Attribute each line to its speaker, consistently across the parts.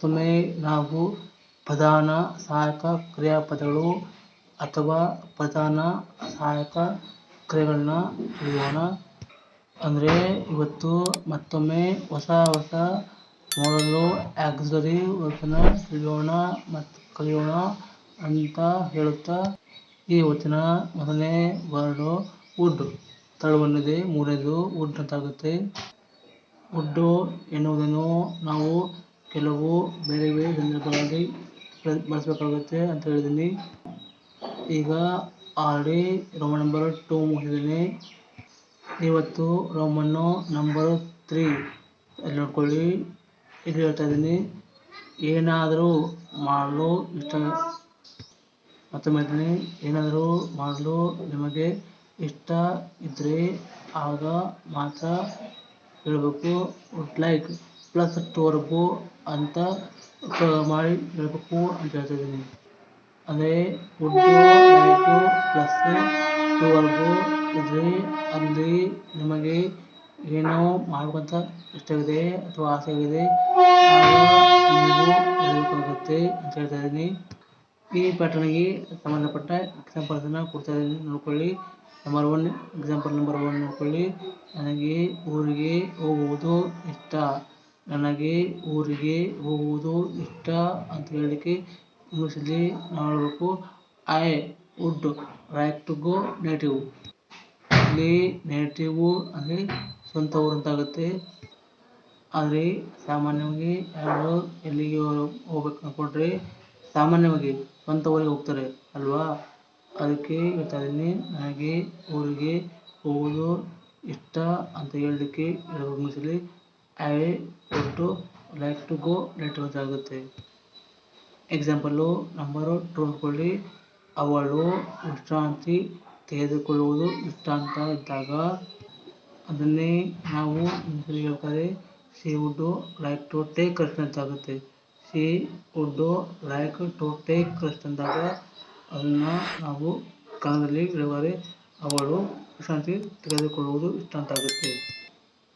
Speaker 1: ನಾವು ಪ್ರಧಾನ ಸಹಾಯಕ ಕ್ರಿಯಾಪದಗಳು ಅಥವಾ ಪ್ರಧಾನ ಸಹಾಯಕ ಕ್ರಿಯೆಗಳನ್ನ ತಿಳಿಯೋಣ. ಅಂದರೆ ಇವತ್ತು ಮತ್ತೊಮ್ಮೆ ಹೊಸ ಹೊಸ ಮಾಡಲು ಆಕ್ಸಿಲರಿ ವರ್ಬ್ನ ತಿಳಿಯೋಣ ಮತ್ತು ಕಲಿಯೋಣ ಅಂತ ಹೇಳುತ್ತಾ ಈ ಹೊತ್ತಿನ ಮೊದಲನೇ ವರ್ಡು ವುಡ್ ತಳವನ್ನಿದೆ ಮೂರನೇದು ವುಡ್ ಅಂತ ಆಗುತ್ತೆ ವುಡ್ಡು ಎನ್ನುವುದನ್ನು ನಾವು ಕೆಲವು ಬೇರೆ ಬೇರೆ ಸಂದರ್ಭಗಳಲ್ಲಿ ಬಳಸಬೇಕಾಗುತ್ತೆ ಅಂತ ಹೇಳಿದ್ದೀನಿ. ಈಗ ಆಲ್ರೆಡಿ ರೋಮನ್ ನಂಬರ್ ಟೂ ಮುಗಿಸಿದ್ದೀನಿ ಇವತ್ತು ರೋಮನ್ನು ನಂಬರ್ ತ್ರೀ ಅಲ್ಲಿ ನೋಡ್ಕೊಳ್ಳಿ. ಇಲ್ಲಿ ಹೇಳ್ತಾ ಇದ್ದೀನಿ, ಏನಾದರೂ ಮಾಡಲು ಇಷ್ಟ, ಮತ್ತೊಮ್ಮೆ ಹೇಳ್ತೀನಿ, ಏನಾದರೂ ಮಾಡಲು ನಿಮಗೆ ಇಷ್ಟ ಇದ್ದರೆ ಆಗ ಮಾತ್ರ ಹೇಳಬೇಕು. ವುಡ್ ಲೈಕ್ ಪ್ಲಸ್ ಟು ಅಂತ ಮಾಡಿ ಹೇಳ್ಬೇಕು ಅಂತ ಹೇಳ್ತಾ ಇದ್ದೀನಿ ಅಂದರೆ ಲೈಕು ಪ್ಲಸ್ ಟು ಇದ್ದರೆ ಅಲ್ಲಿ ನಿಮಗೆ ಏನೋ ಮಾಡಬೇಕಂತ ಇಷ್ಟವಿದೆ ಅಥವಾ ಆಸೆ ಇದೆ ಹೇಳಬೇಕಾಗುತ್ತೆ ಅಂತ ಹೇಳ್ತಾ ಇದ್ದೀನಿ. ಈ ಪ್ಯಾಟರ್ನಿಗೆ ಸಂಬಂಧಪಟ್ಟ ಎಕ್ಸಾಂಪಲ್ಸನ್ನು ಕೊಡ್ತಾ ಇದ್ದೀನಿ. ನೋಡ್ಕೊಳ್ಳಿ. Number one example number one ನೋಡ್ಕೊಳ್ಳಿ. ನನಗೆ ಊರಿಗೆ ಹೋಗುವುದು ಇಷ್ಟ. ನನಗೆ ಊರಿಗೆ ಹೋಗುವುದು ಇಷ್ಟ ಅಂತ ಹೇಳಲಿಕ್ಕೆ ಇಂಗ್ಲೀಷಲ್ಲಿ ಹೇಳಬೇಕು I would like to go native. ಇಲ್ಲಿ ನೇಟಿವ್ ಅಂದರೆ ಸ್ವಂತ ಊರು ಅಂತ ಆಗುತ್ತೆ ಆದರೆ ಸಾಮಾನ್ಯವಾಗಿ ಯಾರು ಎಲ್ಲಿಗೆ ಹೋಗ್ಬೇಕು ಅಂದ್ಕೊಂಡ್ರೆ ಸಾಮಾನ್ಯವಾಗಿ ಸ್ವಂತ ಊರಿಗೆ ಹೋಗ್ತಾರೆ ಅಲ್ವಾ? ಅದಕ್ಕೆ ಹೇಳ್ತಾ ಇದ್ದೀನಿ. ನನಗೆ ಊರಿಗೆ ಹೋಗೋದು ಇಷ್ಟ ಅಂತ ಹೇಳಲಿಕ್ಕೆ ಹೇಳ್ಬೇಕು ಇಂಗ್ಲೀಷಲ್ಲಿ I would like to go ಅಂತ ಆಗುತ್ತೆ. ಎಕ್ಸಾಂಪಲ್ಲು ನಂಬರು ಟು ಅಂದ್ಕೊಳ್ಳಿ ಅವಳು ವಿಶ್ರಾಂತಿ ತೆಗೆದುಕೊಳ್ಳುವುದು ಇಷ್ಟ ಅಂತ ಇದ್ದಾಗ ಅದನ್ನೇ ನಾವು ಹೇಳ್ತಾರೆ. She would like to take rest ಅಂತ ಆಗುತ್ತೆ. She would like to take rest ಅಂದಾಗ ಅದನ್ನು ನಾವು ಕನ್ನಡದಲ್ಲಿ ಹೇಳುವರೆ ಅವಳು ವಿಶ್ರಾಂತಿ ತೆಗೆದುಕೊಳ್ಳುವುದು ಇಷ್ಟ ಅಂತ ಆಗುತ್ತೆ.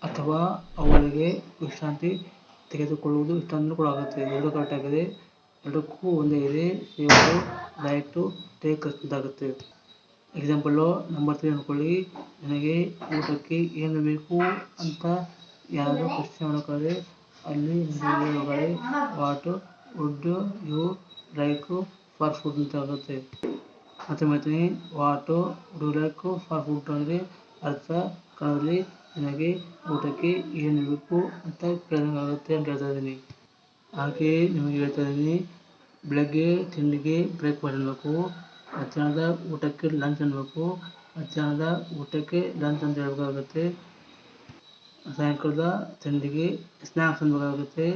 Speaker 1: ಅಥವಾ ಅವಳಿಗೆ ವಿಶ್ರಾಂತಿ ತೆಗೆದುಕೊಳ್ಳುವುದು ಇಷ್ಟ ಅಂತಲೂ ಕೂಡ ಆಗುತ್ತೆ. ಎರಡು ಕರೆಕ್ಟ್ ಆಗಿದೆ. ಎರಡಕ್ಕೂ ಒಂದೇ ಇದೆ. ವುಡ್ ಲೈಕ್ ಟೇಕ್ ಆಗುತ್ತೆ ಎಕ್ಸಾಂಪಲ್ಲು ನಂಬರ್ ತ್ರೀ ಅಂದ್ಕೊಳ್ಳಿ ನನಗೆ ಊಟಕ್ಕೆ ಏನು ಬೇಕು ಅಂತ ಯಾರಾದರೂ ಪ್ರಶ್ನೆ ಮಾಡೋಕ್ಕಾದ್ರೆ ಅಲ್ಲಿ ಒಳಗಡೆ what would you like for food ಅಂತ ಆಗುತ್ತೆ. ಮತ್ತೆ ಮಾಡ್ತೀನಿ what would you like for food ಅಂದರೆ ಅರ್ಥ ಕನ್ನಡದಲ್ಲಿ ನಿನಗೆ ಊಟಕ್ಕೆ ಏನು ಬೇಕು ಅಂತ ಕೇಳಿದಂಗೆ ಆಗುತ್ತೆ ಅಂತ ಹೇಳ್ತಾ ಇದ್ದೀನಿ. ಹಾಗೆಯೇ ನಿಮಗೆ ಹೇಳ್ತಾ ಇದ್ದೀನಿ, ಬೆಳಗ್ಗೆ ತಿಂಡಿಗೆ ಬ್ರೇಕ್ಫಾಸ್ಟ್ ಅನ್ನಬೇಕು ಮಧ್ಯಾಹ್ನದ ಊಟಕ್ಕೆ ಲಂಚ್ ಅನ್ನಬೇಕು ಮಧ್ಯಾಹ್ನದ ಊಟಕ್ಕೆ ಲಂಚ್ ಅಂತ ಹೇಳಬೇಕಾಗುತ್ತೆ, ಸಾಯಂಕಾಲದ ತಿಂಡಿಗೆ ಸ್ನ್ಯಾಕ್ಸ್ ಅನ್ಬೇಕಾಗುತ್ತೆ,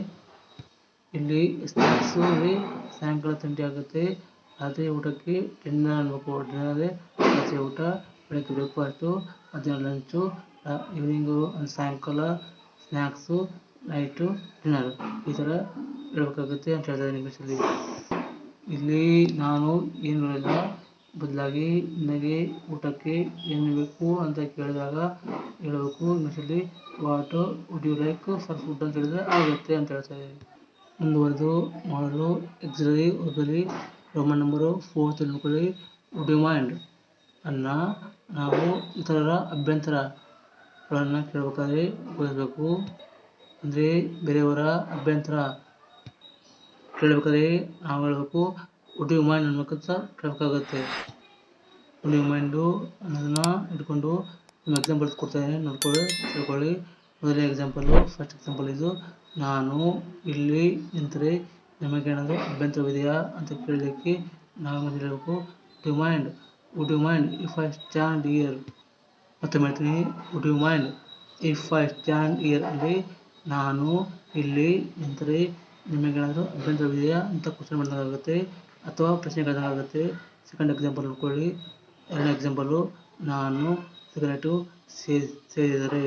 Speaker 1: ಇಲ್ಲಿ ಸ್ನ್ಯಾಕ್ಸು ಅಲ್ಲಿ ಸಾಯಂಕಾಲ ತಿಂಡಿ ಆಗುತ್ತೆ, ರಾತ್ರಿ ಊಟಕ್ಕೆ ಡಿನ್ನರ್ ಅನ್ಬೇಕು ಡಿನ್ನರ್ ರಾತ್ರಿ ಊಟ, ಬೆಳಗ್ಗೆ ಬ್ರೇಕ್ಫಾಸ್ಟು ಮಧ್ಯಾಹ್ನ ಲಂಚು ಈವ್ನಿಂಗು ಸಾಯಂಕಾಲ ಸ್ನ್ಯಾಕ್ಸು ನೈಟು ಡಿನ್ನರ್ ಈ ಥರ ಇರಬೇಕಾಗುತ್ತೆ ಅಂತ ಹೇಳ್ತಾರೆ ಇಂಗ್ಲೀಷಲ್ಲಿ ಇಲ್ಲಿ ನಾನು ಏನು ಹೇಳಿಲ್ಲ ಬದಲಾಗಿ ನನಗೆ ಊಟಕ್ಕೆ ಏನು ಬೇಕು ಅಂತ ಕೇಳಿದಾಗ ಹೇಳಬೇಕು ಇಂಗ್ಲೀಷಲ್ಲಿ what would you like for food ಅಂತ ಹೇಳಿದ್ರೆ ಆಗುತ್ತೆ ಅಂತ ಹೇಳ್ತಾರೆ ಮುಂದುವರೆದು ಮಾಡಲು ಎಕ್ಸರಿ ಹೋಗಲಿ. ರೋಮನ್ ನಂಬರು ಫೋರ್ ತಿಳ್ಕೊಳ್ಳಿ ಡಿಮ್ಯಾಂಡ್ ಅನ್ನ, ನಾವು ಇತರರ ಅಭ್ಯಂತರಗಳನ್ನು ಕೇಳಬೇಕಾದ್ರೆ ಉಪಯೋಗಿಸಬೇಕು ಅಂದರೆ ಬೇರೆಯವರ ಅಭ್ಯಂತರ ಕೇಳಬೇಕಾದ್ರೆ ನಾವು ಹೇಳಬೇಕು. ವುಡ್ ಯು ಮೈಂಡ್ ಅನ್ಬೇಕಂತ ಕೇಳಬೇಕಾಗುತ್ತೆ. ವುಡ್ ಮೈಂಡು ಅನ್ನೋದನ್ನ ಇಟ್ಕೊಂಡು ನಿಮ್ಮ ಎಕ್ಸಾಂಪಲ್ ಕೊಡ್ತಾ ಇದ್ದೀನಿ ನೋಡ್ಕೊಳ್ಳಿ, ತಿಳ್ಕೊಳ್ಳಿ. ಮೊದಲನೇ ಎಕ್ಸಾಂಪಲ್ಲು ಫಸ್ಟ್ ಎಕ್ಸಾಂಪಲ್ ಇದು. ನಾನು ಇಲ್ಲಿ ನಿಂತರೆ ನಿಮಗೇನಾದರೂ ಅಭ್ಯಂತರವಿದೆಯಾ ಅಂತ ಕೇಳಲಿಕ್ಕೆ ನಾವು ಹೇಳಬೇಕು. Would you mind would you mind if I stand here ಮತ್ತೊಮ್ಮೆ ಮಾಡ್ತೀನಿ would you mind if I stand here ಅಲ್ಲಿ ನಾನು ಇಲ್ಲಿ ನಿಂತರೆ ನಿಮಗೇನಾದರೂ ಅಭ್ಯಂತರವಿದೆಯಾ ಅಂತ ಕ್ವಶನ್ ಮಾಡಿದಾಗುತ್ತೆ ಅಥವಾ ಪ್ರಶ್ನೆ ಕೇಳಿದಾಗುತ್ತೆ ಸೆಕೆಂಡ್ ಎಕ್ಸಾಂಪಲ್ ನೋಡ್ಕೊಳ್ಳಿ. ಎರಡನೇ ಎಕ್ಸಾಂಪಲು ನಾನು ಸಿಗರೇಟು ಸೇದಿ ಸೇದಿದರೆ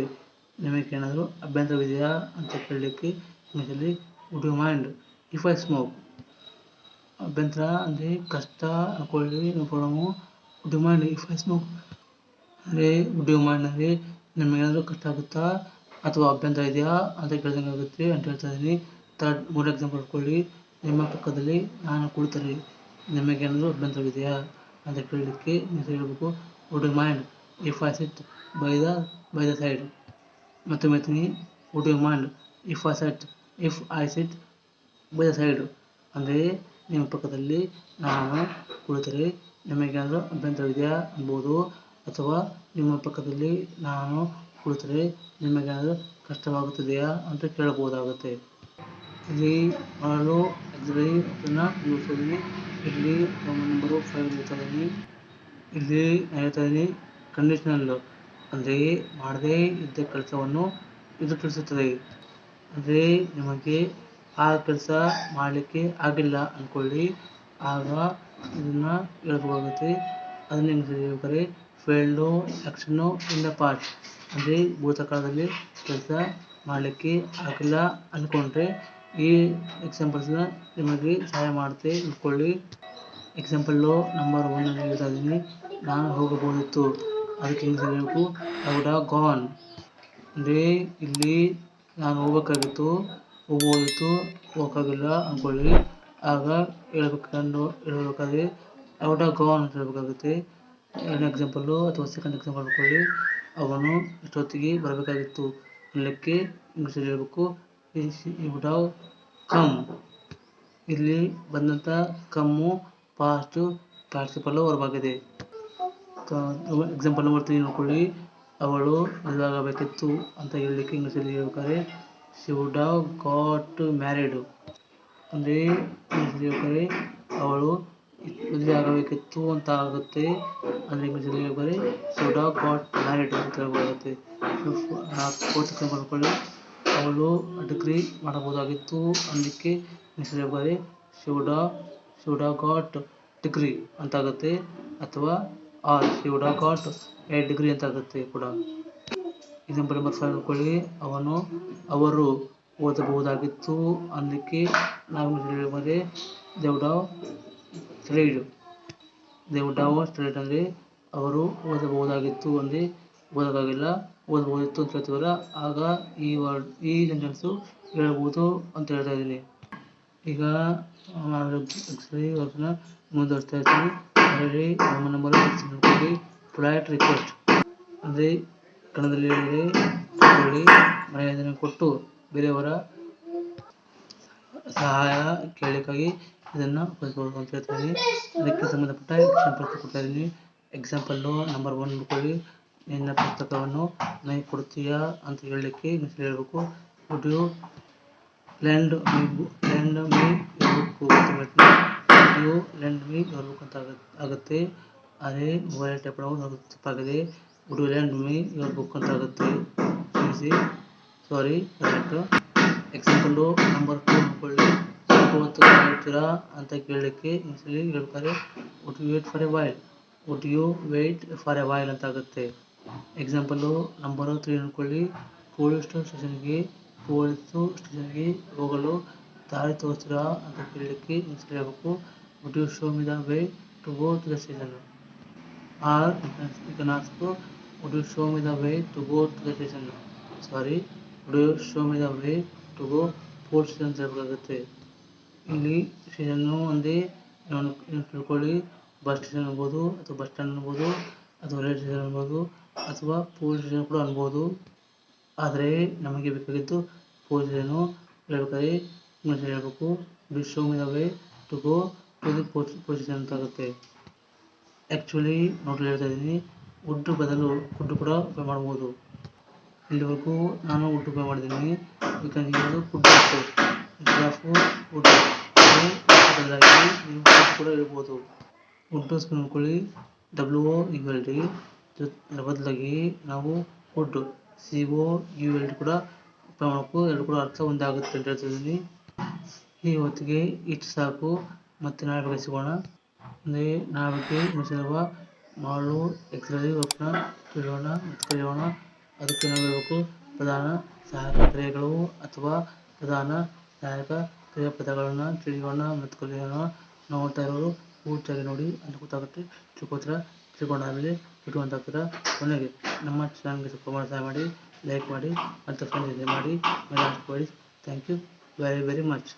Speaker 1: ನಿಮಗೇನಾದರೂ ಅಭ್ಯಂತರವಿದೆಯಾ ಅಂತ ಕೇಳಲಿಕ್ಕೆ ಇಂಗ್ಲೀಷಲ್ಲಿ would you mind if I smoke ಅಭ್ಯಂತರ ಅಂದರೆ ಕಷ್ಟ ಅನ್ಕೊಳ್ಳಿ. You mind if I smoke ಅಂದರೆ ವುಡ್ ಮಾಡಿನಲ್ಲಿ ನಮಗೇನಾದರೂ ಕಷ್ಟ ಆಗುತ್ತಾ ಅಥವಾ ಅಭ್ಯಂತರ ಇದೆಯಾ? ಅಂತ ಕೇಳಿದಂಗೆ ಆಗುತ್ತೆ ಅಂತ ಹೇಳ್ತಾ ಇದ್ದೀನಿ. ಥರ್ಡ್ ಮೂರು ಎಕ್ಸಾಂಪಲ್ ಇಟ್ಕೊಳ್ಳಿ ನಿಮ್ಮ ಪಕ್ಕದಲ್ಲಿ ನಾನು ಕುಳಿತರೆ ನಿಮಗೇನಾದರೂ ಅಭ್ಯಂತರವಿದೆಯಾ? ಅಂತ ಕೇಳಲಿಕ್ಕೆ ನೀವು ಹೇಳಬೇಕು. Would mind if I sit by the by the side ಮತ್ತೆ ಹೇಳ್ತೀನಿ. Would mind if I set if I sit by the side ಅಂದರೆ ನಿಮ್ಮ ಪಕ್ಕದಲ್ಲಿ ನಾನು ಕುಳಿತರೆ ನಿಮಗೇನಾದರೂ ಅಭ್ಯಂತರವಿದೆಯಾ? ಅನ್ಬೋದು ಅಥವಾ ನಿಮ್ಮ ಪಕ್ಕದಲ್ಲಿ ನಾನು ಕುಳಿತರೆ ನಿಮಗೇನಾದರೂ ಕಷ್ಟವಾಗುತ್ತದೆಯಾ ಅಂತ ಕೇಳಬಹುದಾಗುತ್ತೆ. ಇಲ್ಲಿ ಮಾಡಲು ಎಕ್ಸರಿ ಅದನ್ನು ಇದೀನಿ ಇಲ್ಲಿ ನಂಬರು ಫೈವ್ ಹೇಳ್ತಾ ಇಲ್ಲಿ ಕಂಡೀಷನಲ್. ಅಂದರೆ ಮಾಡದೇ ಇದ್ದ ಕೆಲಸವನ್ನು ಇದು ತಿಳಿಸುತ್ತದೆ. ಅಂದರೆ ನಿಮಗೆ ಆ ಕೆಲಸ ಮಾಡಲಿಕ್ಕೆ ಆಗಿಲ್ಲ ಅಂದ್ಕೊಳ್ಳಿ. ಆಗ ಇದನ್ನು ಹೇಳಬೇಕಾಗುತ್ತೆ ಅದನ್ನ ಹೆಂಗೆ ಹೇಳ್ಬೇಕಾದ್ರೆ failed action in the past ಅಂದರೆ ಭೂತಕಾಲದಲ್ಲಿ ಕೆಲಸ ಮಾಡಲಿಕ್ಕೆ ಆಗಿಲ್ಲ ಅಂದ್ಕೊಂಡ್ರೆ ಈ ಎಕ್ಸಾಂಪಲ್ಸ್ನ ನಿಮಗೆ ಸಹಾಯ ಮಾಡುತ್ತೆ ಅಂದ್ಕೊಳ್ಳಿ ಎಕ್ಸಾಂಪಲ್ಲು ನಂಬರ್ ಒನ್ ಹೇಳ್ತಾ ಇದ್ದೀನಿ ನಾನು ಹೋಗಬಹುದಿತ್ತು. ಅದಕ್ಕೆ ಹೆಂಗೆ ಹೇಳಬೇಕು. ಐ ವುಡ್ ಹಾವ್ ಗಾನ್ ಅಂದರೆ ಇಲ್ಲಿ ನಾನು ಹೋಗ್ಬೇಕಾಗಿತ್ತು. ಹೋಗ್ಬೋದಿತ್ತು. ಹೋಗೋಕ್ಕಾಗಿಲ್ಲ ಅಂದ್ಕೊಳ್ಳಿ ಆಗ ಹೇಳ್ಬೇಕಂದು ಹೇಳ್ಬೇಕಾದ್ರೆ ವುಡ್ ಹ್ಯಾವ್ ಗಾನ್ ಅಂತ ಹೇಳ್ಬೇಕಾಗುತ್ತೆ. ಎರಡನೇ ಎಕ್ಸಾಂಪಲ್ಲು ಅಥವಾ ಸೆಕೆಂಡ್ ಎಕ್ಸಾಂಪಲ್ ಮಾಡ್ಕೊಳ್ಳಿ ಅವನು ಇಷ್ಟೊತ್ತಿಗೆ ಬರಬೇಕಾಗಿತ್ತು. ಅನ್ನಲಿಕ್ಕೆ ಇಂಗ್ಲೀಷಲ್ಲಿ ಹೇಳಬೇಕು. ಈ ವುಡ್ ಹ್ಯಾವ್ ಕಮ್ ಇಲ್ಲಿ ಬಂದಂಥ ಕಮ್ಮು ಪಾಸ್ಟು ಪಾರ್ಟಿಸಿಪಲ್ಲು ಹೊರಬಾಗಿದೆ. ಎಕ್ಸಾಂಪಲ್ ನಂಬರ್ ತ್ರೀ ನೋಡ್ಕೊಳ್ಳಿ. ಅವಳು ಮದುವೆಯಾಗಬೇಕಿತ್ತು ಅಂತ ಹೇಳಲಿಕ್ಕೆ ಇಂಗ್ಲೀಷಲ್ಲಿ ಹೇಳ್ಬೇಕಾದ್ರೆ she would have got married ಅಂದರೆ ಹೇಳ್ಬೇಕಾದ್ರೆ, ಅವಳು ಮದುವೆ ಆಗಬೇಕಿತ್ತು ಅಂತ ಆಗುತ್ತೆ. ಅಂದರೆ ಇಂಗ್ಲೀಷಲ್ಲಿ ಹೇಳ್ಬೇಕಾದ್ರೆ ಸೋಡಾ ಗಾಟ್ ಮ್ಯಾರಿಡ್ ಅಂತ ಹೇಳ್ಬೋದಾಗುತ್ತೆ. ಫೋರ್ತ್ ಎಕ್ಸಾಂಪಲ್ ಮಾಡ್ಕೊಳ್ಳಿ. ಅವಳು ಡಿಗ್ರಿ ಮಾಡಬಹುದಾಗಿತ್ತು ಅನ್ನಲಿಕ್ಕೆ ಇಂಗ್ಲೀಷಲ್ಲಿ ಹೇಳ್ಬೇಕಾದ್ರೆ ಶಿವಡಾ ಶಿವಡಾ ಗಾಟ್ ಡಿಗ್ರಿ ಅಂತ ಆಗುತ್ತೆ. ಅಥವಾ or she would got a degree ಅಂತ ಆಗುತ್ತೆ ಕೂಡ. ಎಕ್ಸಾಂಪಲ್ ನಂಬರ್ ಫೈವ್ ಅವನು, ಅವರು ಓದಬಹುದಾಗಿತ್ತು ಅನ್ನಲಿಕ್ಕೆ ನಾವು ಹೇಳ್ಬೋದು they would have studied they would have studied ಅಂದರೆ ಅವರು ಓದಬಹುದಾಗಿತ್ತು ಅಂದರೆ ಓದೋಕ್ಕಾಗಿಲ್ಲ. ಓದಬಹುದಿತ್ತು ಅಂತ ಹೇಳ್ತೀವಲ್ಲ, ಆಗ ಈ ವರ್ಡ್, ಈ ಸೆಂಟೆನ್ಸು ಹೇಳ್ಬೋದು ಅಂತ ಹೇಳ್ತಾ ಇದ್ದೀನಿ. ಈಗ ವರ್ಕ್ನ ಮುಂದುವರಿಸ್ತಾ ಇರ್ತೀನಿ. ಅದರಲ್ಲಿ ನಮ್ಮ ನಂಬರ್ ಕೊಡಿ ಫ್ಲೈಟ್ ರಿಕ್ವೆಸ್ಟ್ ಅಂದರೆ ಕನ್ನಡದಲ್ಲಿ ಹೇಳಿದರೆ ಹೇಳಿ ಮರ್ಯಾದೆಯನ್ನು ಕೊಟ್ಟು ಬೇರೆಯವರ ಸಹಾಯ ಕೇಳಲಿಕ್ಕಾಗಿ ಇದನ್ನು ಉಪಯೋಗಿಸ್ಬೋದು ಅಂತ ಹೇಳ್ತಾ ಇದ್ದೀನಿ. ಅದಕ್ಕೆ ಸಂಬಂಧಪಟ್ಟ ಎಕ್ಸಾಂಪಲ್ ಕೊಡ್ತಾ ಇದ್ದೀನಿ. ಎಕ್ಸಾಂಪಲ್ಲು ನಂಬರ್ ಒನ್ ಅಂದ್ಕೊಳ್ಳಿ ನಿನ್ನ ಪುಸ್ತಕವನ್ನು ನನಗೆ ಕೊಡ್ತೀಯಾ ಅಂತ ಹೇಳಲಿಕ್ಕೆ ಇಂಗ್ಲೀಷಲ್ಲಿ ಹೇಳಬೇಕು. Would you land me land me your book ಅಂತ ಹೇಳ್ತೀನಿ. Would you land me your book ಅಂತ ಆಗುತ್ತೆ. ಅದೇ ಮೊಬೈಲ್ ಟೈಪ್ ಮಾಡೋದು ತಪ್ಪಾಗಿದೆ. Would you land me your book ಅಂತ ಆಗುತ್ತೆ. Sorry correct example number two ನೋಡ್ಕೊಳ್ಳಿ. ಸ್ವಲ್ಪ ಹೇಳ್ತೀರಾ ಅಂತ ಕೇಳಲಿಕ್ಕೆ ಇನ್ಸಲಿ ಹೇಳ್ಬೇಕಾದ್ರೆ would you wait for a while would you wait for a while ಅಂತ ಆಗುತ್ತೆ ಎಕ್ಸಾಂಪಲ್ಲು ನಂಬರು ತ್ರೀ ಅಂದ್ಕೊಳ್ಳಿ ಪೊಲೀಸ್ ಸ್ಟೇಷನ್ಗೆ ಪೊಲೀಸು ಸ್ಟೇಷನ್ಗೆ ಹೋಗಲು ದಾರಿ ತೋರಿಸ್ತೀರಾ ಅಂತ ಕೇಳಲಿಕ್ಕೆ ಇನ್ಸಲಿ ಹೇಳ್ಬೇಕು. Would you show me the way to go to the station or you can ask would you show me the way to go to the station sorry would you show me the way to go post ಅಂತ ಹೇಳ್ಬೇಕಾಗುತ್ತೆ. ಇಲ್ಲಿ station ಒಂದೇ ತಿಳ್ಕೊಳ್ಳಿ bus station ಅನ್ಬೋದು ಅಥವಾ bus stand ಅನ್ಬೋದು ಅಥವಾ railway station ಅನ್ಬೋದು ಅಥವಾ ಪೊಲೀಸ್ ಸ್ಟೇಷನ್ ಕೂಡ ಅನ್ಬೋದು. ಆದರೆ ನಮಗೆ ಬೇಕಾಗಿದ್ದು ಪೊಲೀಸ್ ಸ್ಟೇಷನು ಹೇಳ್ಬೇಕಾದ್ರೆ ಇಂಗ್ಲೀಷಲ್ಲಿ ಹೇಳ್ಬೇಕು be show me the way to go to the police station ಅಂತ ಆಗುತ್ತೆ. ಆ್ಯಕ್ಚುಲಿ ನೋಡಲು ಹೇಳ್ತಾ ಇದ್ದೀನಿ ವುಡ್ ಬದಲು ಫುಡ್ ಕೂಡ ಉಪಯೋಗ ಮಾಡ್ಬೋದು. ಇಲ್ಲಿವರೆಗೂ ನಾನು ಉಡ್ಡು ಉಪಯೋಗ ಮಾಡಿದ್ದೀನಿ ಯಾಕಂದ್ರೆ ಫುಡ್ ಆಫು ವುಡ್ ಬದಲಾಗಿ ನೀವು ಕೂಡ ಹೇಳ್ಬೋದು ವುಡ್ ನೋಡ್ಕೊಳ್ಳಿ W O U L D ಅದರ ಬದಲಾಗಿ ನಾವು would C O U L D ಕೂಡ ಪ್ರಮಾಣಕ್ಕೂ ಎರಡು ಕೂಡ ಅರ್ಥ ಒಂದೇ ಆಗುತ್ತೆ ಅಂತ ಹೇಳ್ತಿದ್ದೀನಿ ಈ ಹೊತ್ತಿಗೆ ಇಷ್ಟು ಸಾಕು ಮತ್ತೆ ನಾಳೆ ಸಿಗೋಣ ಅಂದರೆ ನಾಳೆ ಮುಚ್ಚಿರುವ ಮುಗಿಸಿರುವ ಮಾಡಲು ಎಕ್ಸರಿ ವರ್ಕ್ನ ತಿಳಿಯೋಣ ಮತ್ತು ಕಲಿಯೋಣ ಅದಕ್ಕೆ ನಾವು ಹೇಳಬೇಕು ಪ್ರಧಾನ ಸಹಾಯಕ ಕ್ರಿಯೆಗಳು ಅಥವಾ ಪ್ರಧಾನ ಸಹಾಯಕ ಕ್ರಿಯಾಪದಗಳನ್ನು ತಿಳಿಯೋಣ ಮತ್ತು ಕಲಿಯೋಣ. ನೋಡ್ತಾ ಇರೋರು ಪೂರ್ತಿಯಾಗಿ ನೋಡಿ ಅಂತ ಗೊತ್ತಾಗುತ್ತೆ. ತಿಳ್ಕೊತೀರ ಅಂತ ಇಟ್ಕೊಂತಾಗ್ತೀರ ಕೊನೆಗೆ. ನಮ್ಮ ಚಾನಲ್ಗೆ ಸಬ್ಸ್ಕ್ರೈಬ್ ಮಾಡಿ ಸಹಾಯ ಮಾಡಿ ಲೈಕ್ ಮಾಡಿ. ಮತ್ತು ಫ್ರೆಂಡ್ಸ್ ಮಾಡಿ ಹಾಕಿ thank you very very much